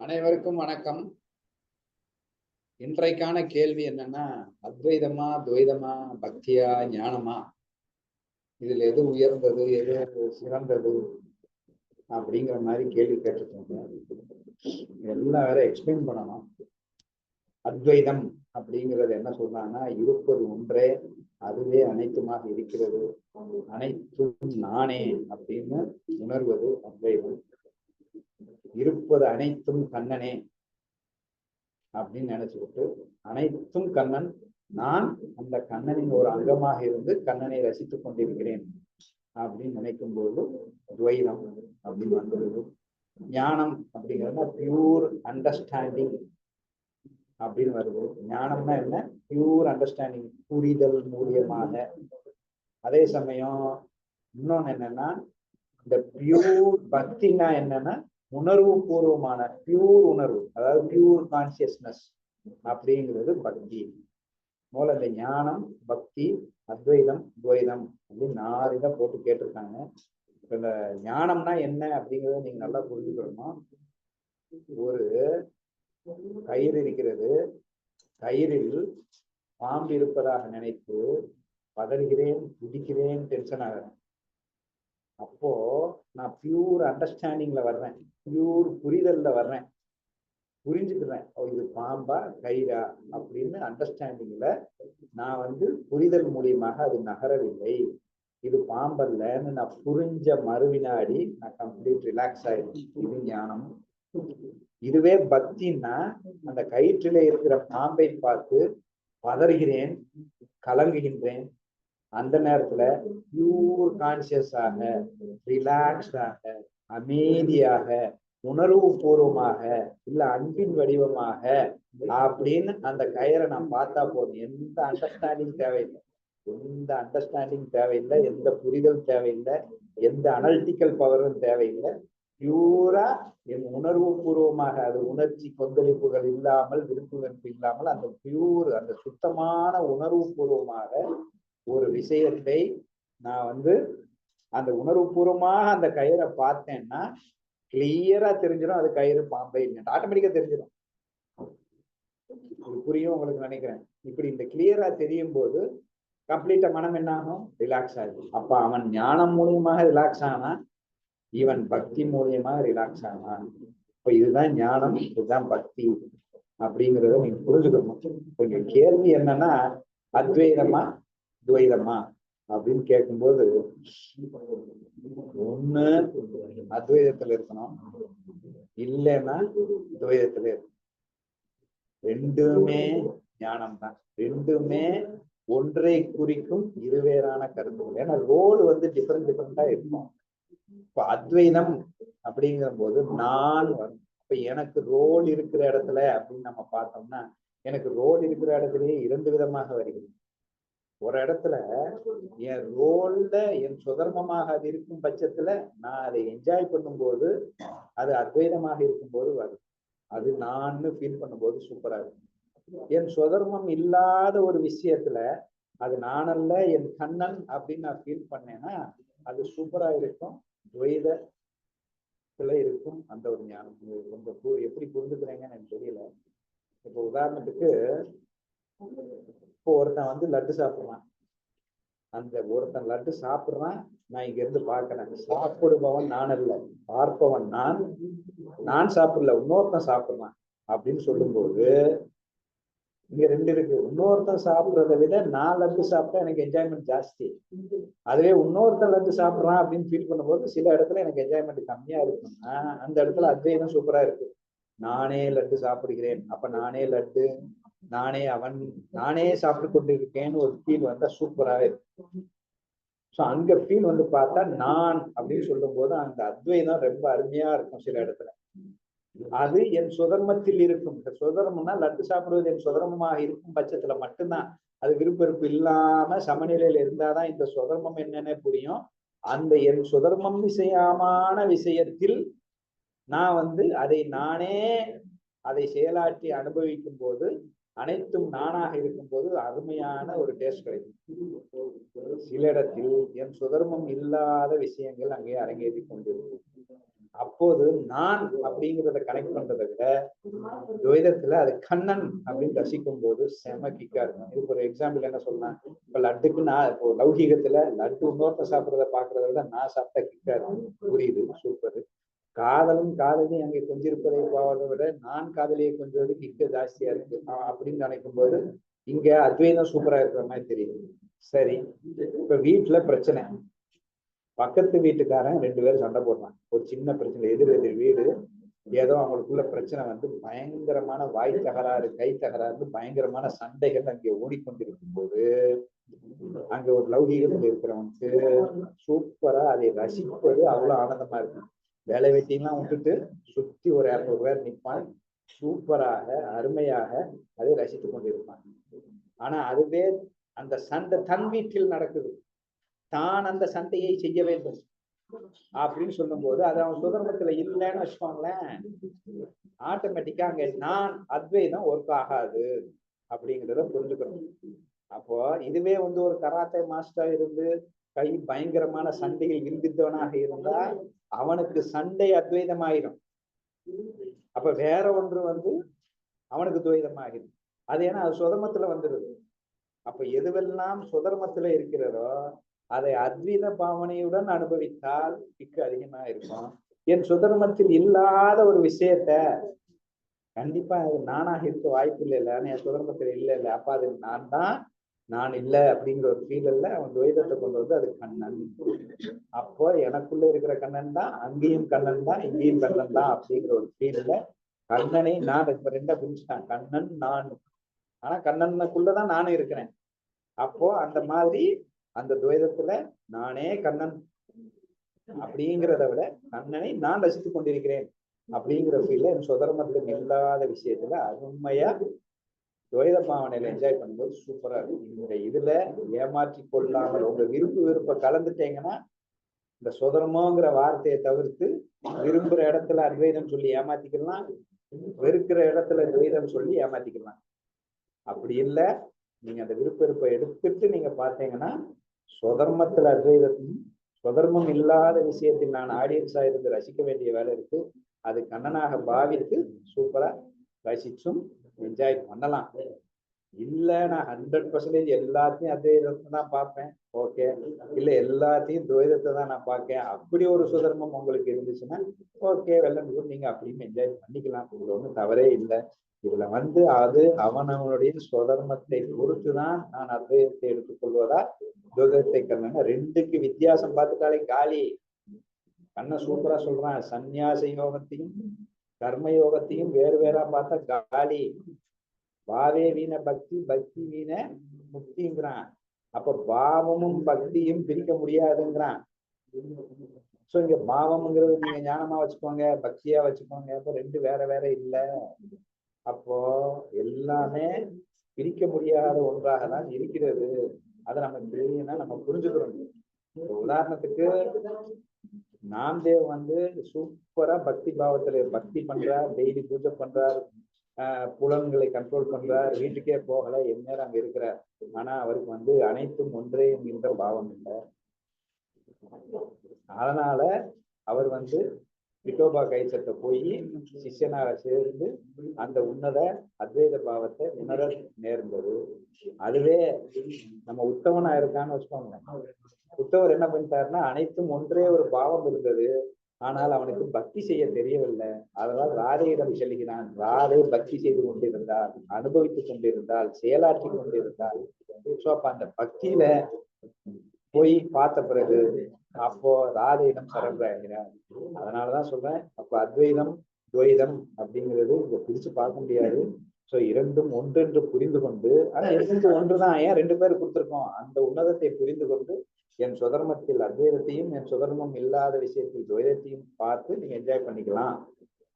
அனைவருக்கும் வணக்கம். இன்றைக்கான கேள்வி என்னன்னா அத்வைதமா துவைதமா பக்தியா ஞானமா? இதுல எது உயர்ந்தது எது சிறந்தது அப்படிங்கிற மாதிரி கேள்வி கேட்டிருக்கோங்க எல்லாம் வேற எக்ஸ்பிளைன் பண்ணணும். அத்வைதம் அப்படிங்கிறது என்ன சொல்றாங்கன்னா இருப்பது ஒன்றே அதுவே அனைத்துமாக இருக்கிறது. அனைத்தும் நானே அப்படின்னு உணர்வது அத்வைதம். இருப்பது அனைத்தும் கண்ணனே அப்படின்னு நினைச்சுக்கிட்டு அனைத்தும் கண்ணன் நான் அந்த கண்ணனின் ஒரு அங்கமாக இருந்து கண்ணனை ரசித்துக் கொண்டிருக்கிறேன் அப்படின்னு நினைக்கும் போது துவைதம் அப்படின்னு வந்துடுது. ஞானம் அப்படிங்கிறது பியூர் அண்டர்ஸ்டாண்டிங் அப்படின்னு வருது. ஞானம்னா என்ன? பியூர் அண்டர்ஸ்டாண்டிங் புரிதல் மூலியமாக. அதே சமயம் இன்னொன்னு என்னன்னா இந்த பியூர் பக்தினா என்னன்னா உணர்வு பூர்வமான பியூர் உணர்வு அதாவது பியூர் கான்சியஸ்னஸ் அப்படிங்கிறது பக்தி. மூல இந்த ஞானம் பக்தி அத்வைதம் துவைதம் அப்படின்னு நாலு இதை போட்டு கேட்டிருக்காங்க. இப்ப இந்த ஞானம்னா என்ன அப்படிங்கறத நீங்க நல்லா புரிஞ்சுக்கணும்? ஒரு கயிறு இருக்கிறது. கயிறில் பாம்பு இருப்பதாக நினைத்து பதறுகிறேன் துடிக்கிறேன் டென்ஷன் ஆகிறேன் அப்போ நான் பியூர் அண்டர்ஸ்டாண்டிங்ல வர்றேன். பியூர் புரிதல்ல வர்றேன். புரிஞ்சுக்கிறேன். ஓ இது பாம்பா கயிறா அப்படின்னு அண்டர்ஸ்டாண்டிங்ல நான் வந்து புரிதல் மூலியமாக அது நகரவில்லை. இது பாம்பல்லன்னு நான் புரிஞ்ச மறுவினாடி நான் கம்ப்ளீட் ரிலாக்ஸ் ஆயிடும் இது ஞானம். இதுவே பக்தின்னா அந்த கயிற்றில இருக்கிற பாம்பை பார்த்து பதறுகிறேன் கலங்குகின்றேன். அந்த நேரத்துல பியூர் கான்சியஸாக ரிலாக்ஸ்டாக அமைதியாக உணர்வு பூர்வமாக இல்ல அன்பின் வடிவமாக அப்படின்னு அந்த கயிறை நான் பார்த்தா போதும். எந்த அண்டர்ஸ்டாண்டிங் தேவையில்லை. எந்த அண்டர்ஸ்டாண்டிங் தேவையில்லை. எந்த புரிதல் தேவையில்லை. எந்த அனலிட்டிக்கல் பவரும் தேவையில்லை. பியூரா என் உணர்வு பூர்வமாக அது உணர்ச்சி கொந்தளிப்புகள் இல்லாமல் விருப்பு வெறுப்பு இல்லாமல் அந்த பியூர் அந்த சுத்தமான உணர்வு பூர்வமாக ஒரு விஷயத்தை நான் வந்து அந்த உணர்வு பூர்வமாக அந்த கயிறை பார்த்தேன்னா கிளியரா தெரிஞ்சிடும் அது கயிறு பாம்பை இல்லை ஆட்டோமேட்டிக்கா தெரிஞ்சிடும். இது புரியும் உங்களுக்கு நினைக்கிறேன். இப்படி இந்த கிளியரா தெரியும் போது கம்ப்ளீட்டா மனம் என்ன ஆகும் ரிலாக்ஸ் ஆகும் அப்ப அவன் ஞானம் மூலியமாக ரிலாக்ஸ் ஆனா இவன் பக்தி மூலியமா ரிலாக்ஸ் ஆனான் இப்ப இதுதான் ஞானம் இதுதான் பக்தி அப்படிங்கிறத நீங்க புரிஞ்சுக்கணும். கொஞ்சம் கேள்வி என்னன்னா அத்வைதமா துவைதமா அப்படின்னு கேட்கும்போது ஒண்ணு அத்வைதத்துல இருக்கணும். இல்லைன்னா துவைதத்துல இருக்கணும். ரெண்டுமே ஞானம் தான் ரெண்டுமே ஒன்றை குறிக்கும் இருவேறான கருத்துக்கள். ஏன்னா ரோல் வந்து டிஃப்ரெண்ட் டிஃப்ரெண்டா இருக்கும். இப்ப அத்வைதம் அப்படிங்கிற போது நான் வரும். இப்ப எனக்கு ரோல் இருக்கிற இடத்துல அப்படின்னு நம்ம பார்த்தோம்னா எனக்கு ரோல் இருக்கிற இடத்துலயே இரண்டு விதமாக வருகிறது. ஒரு இடத்துல என் ரோல்ல என் சுதர்மமாக அது இருக்கும் பட்சத்துல நான் அதை என்ஜாய் பண்ணும்போது அது அத்வைதமாக இருக்கும்போது வரும். அது நான் ஃபீல் பண்ணும்போது சூப்பரா இருக்கும். என் சுதர்மம் இல்லாத ஒரு விஷயத்துல அது நானல்ல என் கண்ணன் அப்படின்னு நான் ஃபீல் பண்ணேன்னா அது சூப்பரா இருக்கும். துவைதத்துல இருக்கும். அந்த ஒரு ஞானம். கொஞ்சம் எப்படி புரிஞ்சுக்கிறீங்கன்னு எனக்கு தெரியல. இப்போ உதாரணத்துக்கு இப்போ ஒருத்தன் வந்து லட்டு சாப்பிட்றான். அந்த ஒருத்தன் லட்டு சாப்பிட்றான். நான் இங்க இருந்து பாக்குறேன் சாப்பிடுபவன் நான் அல்ல. பார்ப்பவன் நான். நான் சாப்பிடல. இன்னொருத்தன் சாப்பிடுறான். அப்படின்னு சொல்லும்போது இங்க ரெண்டு இருக்கு. இன்னொருத்தன் சாப்பிடுறத விட நான் லட்டு சாப்பிட்டா எனக்கு என்ஜாய்மெண்ட் ஜாஸ்தி. அதுவே இன்னொருத்தன் லட்டு சாப்பிட்றான் அப்படின்னு ஃபீல் பண்ணும்போது சில இடத்துல எனக்கு என்ஜாய்மெண்ட் கம்மியா இருக்கும்னா அந்த இடத்துல அத்வைதம் சூப்பரா இருக்கு. நானே லட்டு சாப்பிடுகிறேன். அப்ப நானே லட்டு நானே அவன் நானே சாப்பிட்டு கொண்டு இருக்கேன்னு ஒரு ஃபீல் வந்தா சூப்பராகவே இருக்கும். ஸோ அங்க ஃபீல் வந்து பார்த்தா நான் அப்படின்னு சொல்லும் போது அந்த அத்வைதம் ரொம்ப அருமையா இருக்கும் சில இடத்துல. அது என் சுதர்மத்தில் இருக்கும். சுதர்மம்னா லட்டு சாப்பிடுவது என் சுதர்மமாக இருக்கும் பட்சத்துல மட்டும்தான். அது விருப்பெருப்பு இல்லாம சமநிலையில இருந்தாதான் இந்த சுதர்மம் என்னன்னு புரியும். அந்த என் சுதர்மம் விஷயமான விஷயத்தில் நான் வந்து அதை நானே அதை செயலாற்றி அனுபவிக்கும் போது அனைத்தும் நானாக இருக்கும் போது அருமையான ஒரு டேஸ்ட் கிடைக்கும். சில இடத்தில் என் சுதர்மம் இல்லாத விஷயங்கள் அங்கே அரங்கேறி கொண்டிருக்கும். அப்போது நான் அப்படிங்கிறத கனெக்ட் பண்றதை விட துவைதத்துல அது கண்ணன் அப்படின்னு ரசிக்கும் போது செம கிக்கா இருக்கும். இதுக்கு ஒரு எக்ஸாம்பிள் என்ன சொல்லலாம் இப்ப லட்டுக்கு நான் இப்போ லௌகீகத்துல லட்டு இன்னொருத்த சாப்பிடுறத பாக்குறத விட நான் சாப்பிட்டா கிக்கா இருக்கும். புரியுது சூப்பர் காதலும் காதலியும் அங்கே கொஞ்சிருப்பதை போவதை விட நான் காதலியை கொஞ்சது கிக்க ஜாஸ்தியா இருக்கு அப்படின்னு நினைக்கும் போது இங்க அத்வைதம் சூப்பரா இருக்கிற மாதிரி தெரியுது. சரி இப்ப வீட்டுல பிரச்சனை. பக்கத்து வீட்டுக்காரன் ரெண்டு பேரும் சண்டை போடுறான் ஒரு சின்ன பிரச்சனை எதிர் எதிர் வீடு. ஏதோ அவங்களுக்குள்ள பிரச்சனை வந்து பயங்கரமான வாய் தகராறு கை தகராறு பயங்கரமான சண்டைகள் அங்கே ஓடிக்கொண்டிருக்கும் போது அங்க ஒரு லௌகீகத்தில் இருக்கிறவனுக்கு சூப்பரா அதை ரசிப்பது அவ்வளவு ஆனந்தமா இருக்கும் வேலை வெட்டிலாம் விட்டுட்டு சுத்தி ஒரு இரநூறு பேர் நிற்பான் சூப்பராக அருமையாக அதை ரசித்துக் கொண்டிருப்பான். ஆனா அதுவே அந்த சண்டை தன் வீட்டில் நடக்குது. தான் அந்த சண்டையை செய்ய வேண்டும். அப்படின்னு சொல்லும்போது அது அவன் சுதந்திரத்துல இல்லைன்னு வச்சுக்கோங்களேன். ஆட்டோமேட்டிக்கா அங்க நான் அத்வைதம் ஒர்க் ஆகாது அப்படிங்கிறத புரிஞ்சுக்கணும். அப்போ இதுவே வந்து ஒரு கராத்தே மாஸ்டர் இருந்து கை பயங்கரமான சண்டையில் விரும்பித்தவனாக இருந்தா அவனுக்கு சண்டை அத்வைதமாயிரும். அப்ப வேற ஒன்று வந்து அவனுக்கு துவைதமாகிடும் அது ஏன்னா அது சுதர்மத்துல வந்துடுது அப்ப எதுவெல்லாம் சுதர்மத்துல இருக்கிறதோ அதை அத்வைத பாவனையுடன் அனுபவித்தால் மிக்க அதிகமா இருக்கும் என் சுதர்மத்தில் இல்லாத ஒரு விஷயத்த கண்டிப்பா அது நானாக இருக்க வாய்ப்பு இல்லை இல்ல. என் சுதர்மத்தில் இல்லை இல்லை. அப்ப அது நான் தான் நான் இல்லை அப்படிங்கிற ஒரு ஃபீலில் அவன் துவைதத்தை கொண்டு வந்து அது கண்ணன். அப்போ எனக்குள்ள இருக்கிற கண்ணன் தான் அங்கேயும் கண்ணன் தான் இங்கேயும் கண்ணன் தான் அப்படிங்கிற ஒரு ஃபீல்ல கண்ணனை நான் இப்ப ரெண்டா பிரிச்சுட்டான். கண்ணன் நான் ஆனா கண்ணனுக்குள்ளதான் நானும் இருக்கிறேன். அப்போ அந்த மாதிரி அந்த துவைதத்துல நானே கண்ணன் அப்படிங்கிறத விட கண்ணனை நான் ரசித்துக் கொண்டிருக்கிறேன் அப்படிங்கிற ஃபீல்ல என் சுதர்மத்திலும் இல்லாத விஷயத்துல அருமையா துவைத பாவனையில என்ஜாய் பண்ணும்போது சூப்பரா இருக்கும். இந்த இதுல ஏமாற்றி கொள்ளாமல் உங்க விருப்பு விருப்ப கலந்துட்டீங்கன்னா இந்த சுதர்மோங்கிற வார்த்தையை தவிர்த்து விரும்புற இடத்துல அத்வைதம் சொல்லி ஏமாத்திக்கலாம் வெறுக்கிற இடத்துல துவைதம் சொல்லி ஏமாத்திக்கலாம். அப்படி இல்ல நீங்க அந்த விருப்ப விருப்பை எடுத்துட்டு நீங்க பார்த்தீங்கன்னா சுதர்மத்துல அத்வைதத்தையும் சுதர்மம் இல்லாத விஷயத்தில் நான் ஆடியன்ஸா இருந்து ரசிக்க வேண்டிய வேலை இருக்கு. அது கண்ணனாக பாவித்து சூப்பரா ரசிச்சும் என்ஜாய் பண்ணலாம். இல்ல நான் ஹண்ட்ரட் பர்சன்டேஜ் எல்லாத்தையும் அத்வைதத்தை தான் பார்ப்பேன். ஓகே இல்ல எல்லாத்தையும் துவைதத்தை தான் நான் பார்க்கேன். அப்படி ஒரு சுதர்மம் உங்களுக்கு இருந்துச்சுன்னா ஓகே வெள்ளம் கூட நீங்க அப்படியும் என்ஜாய் பண்ணிக்கலாம். இதுல ஒண்ணும் தவறே இல்லை. இதுல வந்து அது அவனவனுடைய சுதர்மத்தை பொறுத்துதான் நான் அத்வைதத்தை எடுத்துக்கொள்வதா? துவைதத்தை கண்ணன் ரெண்டுக்கு வித்தியாசம் பார்த்துட்டாலே காலி. கண்ண சூப்பரா சொல்றான். சந்நியாச யோகத்தையும் கர்ம யோகத்தையும் வேறு வேறா பார்த்தா காலி. பாவே வீண பக்தி பக்தி வீண முக்திங்கிறான். அப்ப பாவமும் பக்தியும் பிரிக்க முடியாதுங்கிறான். சோ இங்க பாவம்ங்கிறது நீங்க ஞானமா வச்சுக்கோங்க பக்தியா வச்சுக்கோங்க. அப்ப ரெண்டு வேற வேற இல்ல. அப்போ எல்லாமே பிரிக்க முடியாத ஒன்றாக தான் இருக்கிறது. அதை நம்ம தெரியும்னா நம்ம புரிஞ்சுக்கிறோம். உதாரணத்துக்கு நாம்தேவ் வந்து சூப்பரா பக்தி பாவத்துல பக்தி பண்றார் டெய்லி பூஜை பண்றார் ஆஹ் புலன்களை கண்ட்ரோல் பண்றார் வீட்டுக்கே போகல எந்நேரம் அங்க இருக்கிறார். ஆனா அவருக்கு வந்து அனைத்தும் ஒன்றே என்கின்ற பாவம் இல்லை. அதனால அவர் வந்து விட்டோபா கைசத்தை போய் சிஷ்யனாக சேர்ந்து அந்த உன்னத அத்வைத பாவத்தை உணர நேர்ந்தது. அதுவே நம்ம உத்தவனா இருக்கான்னு வச்சுக்கோங்க உத்தவர் என்ன பண்ணிட்டாருன்னா அனைத்தும் ஒன்றே ஒரு பாவம் இருந்தது. ஆனால் அவனுக்கு பக்தி செய்ய தெரியவில்லை. அதனால் ராதையிடம் செல்கிறான். ராதை பக்தி செய்து கொண்டிருந்தாள் அனுபவித்துக் கொண்டிருந்தால் செயலாற்றி கொண்டிருந்தால் அப்ப அந்த பக்தியில போய் பார்த்த பிறகு அப்போ ராதையிடம் சரண்டர் அதனாலதான் சொல்றேன் அப்ப அத்வைதம் துவைதம் அப்படிங்கிறது இங்க பிரிச்சு பார்க்க முடியாது. சோ இரண்டும் ஒன்றென்று புரிந்து கொண்டு ஆனா இரண்டு ஒன்றுதான் ஏன் ரெண்டு பேர் கொடுத்துருக்கோம்? அந்த உன்னதத்தை புரிந்து கொண்டு என் சுதர்மத்தில் அத்வைதத்தையும் என் சுதர்மம் இல்லாத விஷயத்தில் துவைதத்தையும் பார்த்து நீங்க என்ஜாய் பண்ணிக்கலாம்.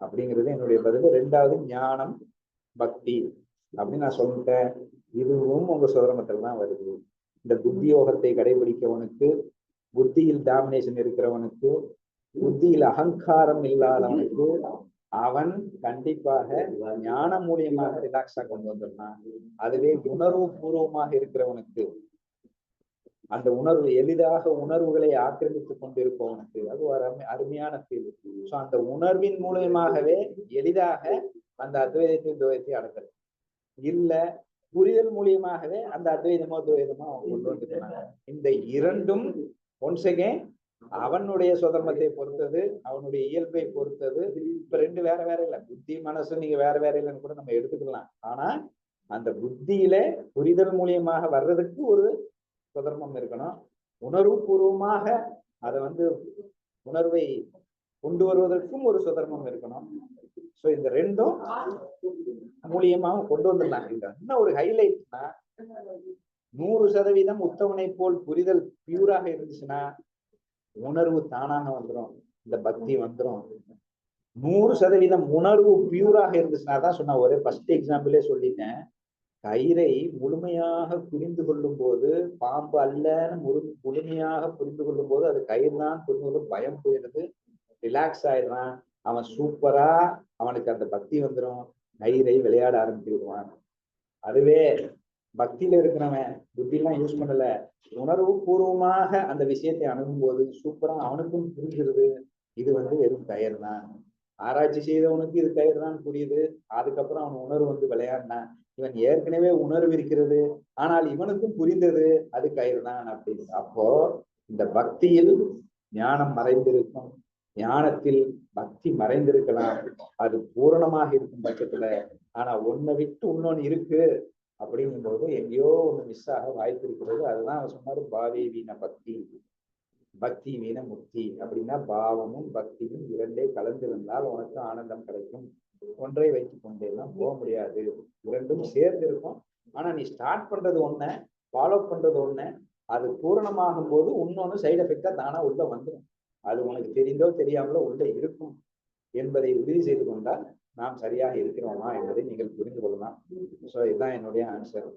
அப்படிங்கிறது என்னுடைய பதில். ரெண்டாவது ஞானம் பக்தி அப்படின்னு நான் சொல்லிட்டேன். இதுவும் உங்க சுதர்மத்துல தான் வருது. இந்த புத்தி யோகத்தை கடைபிடிக்கவனுக்கு புத்தியில் டாமினேஷன் இருக்கிறவனுக்கு புத்தியில் அகங்காரம் இல்லாதவனுக்கு அவன் கண்டிப்பாக ஞானம் மூலியமாக ரிலாக்ஸா கொண்டு வந்துடுறான். அதுவே உணர்வு பூர்வமாக இருக்கிறவனுக்கு அந்த உணர்வு எளிதாக உணர்வுகளை ஆக்கிரமித்துக் கொண்டிருப்பவனுக்கு அது ஒரு அருமை- அருமையான ஃபீல் ஸோ அந்த உணர்வின் மூலியமாகவே எளிதாக அந்த அத்வைதத்தை துவைத்தை அடக்கிறது. இல்ல புரிதல் மூலியமாகவே அந்த அத்வைதமோ துவைதமோ அவன் கொண்டு வந்துக்கிறாங்க இந்த இரண்டும் ஒன்ஸ் அகேன் அவனுடைய சுதர்மத்தை பொறுத்தது அவனுடைய இயல்பை பொறுத்தது. இப்ப ரெண்டு வேற வேற இல்லை. புத்தி மனசு நீங்க வேற வேற இல்லைன்னு கூட நம்ம எடுத்துக்கலாம். ஆனா அந்த புத்தியில புரிதல் மூலியமாக வர்றதுக்கு ஒரு சுதர்மம் இருக்கணும். உணர்வு பூர்வமாக அதை வந்து உணர்வை கொண்டு வருவதற்கும் ஒரு சுதர்மம் இருக்கணும். ஸோ இந்த ரெண்டும் மூலியமாக கொண்டு வந்துடலாம். இந்த இன்னும் ஒரு ஹைலைட்னா நூறு சதவீதம் உத்தவனை போல் புரிதல் பியூராக இருந்துச்சுன்னா உணர்வு தானாக வந்துடும் இந்த பக்தி வந்துடும் நூறு சதவீதம் உணர்வு பியூராக இருந்துச்சுன்னா தான் சொன்ன ஒரே ஃபர்ஸ்ட் எக்ஸாம்பிளே சொல்லிட்டேன். கயிறை முழுமையாக புரிந்து கொள்ளும் போது பாம்பு அல்லன்னு முழு முழுமையாக புரிந்து கொள்ளும் போது அது கயிறு தான் புரிந்து கொள்ளும் பயம் போயிடுது. ரிலாக்ஸ் ஆயிடுறான். அவன் சூப்பரா அவனுக்கு அந்த பக்தி வந்துடும் கயிறை விளையாட ஆரம்பிச்சு விடுவான் அதுவே பக்தியில இருக்கிறவன் புத்தி எல்லாம் யூஸ் பண்ணல. உணர்வு பூர்வமாக அந்த விஷயத்தை அணுகும் போது சூப்பரா அவனுக்கும் புரிஞ்சிருது. இது வந்து வெறும் கயிறு தான். ஆராய்ச்சி செய்தவனுக்கு இது கயிறு தான் புரியுது. அதுக்கப்புறம் அவன் உணர்வு வந்து விளையாடினான். இவன் ஏற்கனவே உணர்வு இருக்கிறது. ஆனால் இவனுக்கும் புரிந்தது அது கயிறு தான் அப்படின்னு. அப்போ இந்த பக்தியில் ஞானம் மறைந்திருக்கும். ஞானத்தில் பக்தி மறைந்திருக்கலாம். அது பூரணமாக இருக்கும் பட்சத்துல. ஆனா ஒன்னை விட்டு இன்னொன்னு இருக்கு. அப்படிங்கும்போது எங்கேயோ ஒன்று மிஸ் ஆக வாய்ப்பு இருக்கிறது. அதுதான் அவர் சொன்னார் பாவே வீண பக்தி. பக்தி வீண முக்தி. அப்படின்னா பாவமும் பக்தியும் இரண்டே கலந்திருந்தால் உனக்கு ஆனந்தம் கிடைக்கும். ஒன்றை வைத்துக் கொண்டேலாம் போக முடியாது. இரண்டும் சேர்ந்து இருக்கும் ஆனா நீ ஸ்டார்ட் பண்றது ஒண்ண ஃபாலோ பண்றது ஒண்ணு அது பூரணமாகும் போது இன்னொன்னு சைடு எஃபெக்டா தானா உள்ள வந்துடும் அது உனக்கு தெரிந்தோ தெரியாமலோ உள்ள இருக்கும் என்பதை உறுதி செய்து கொண்டால் நாம் சரியாக இருக்கிறோமா என்பதை நீங்கள் புரிந்து கொள்ளலாம். ஸோ இதுதான் என்னுடைய ஆன்சர்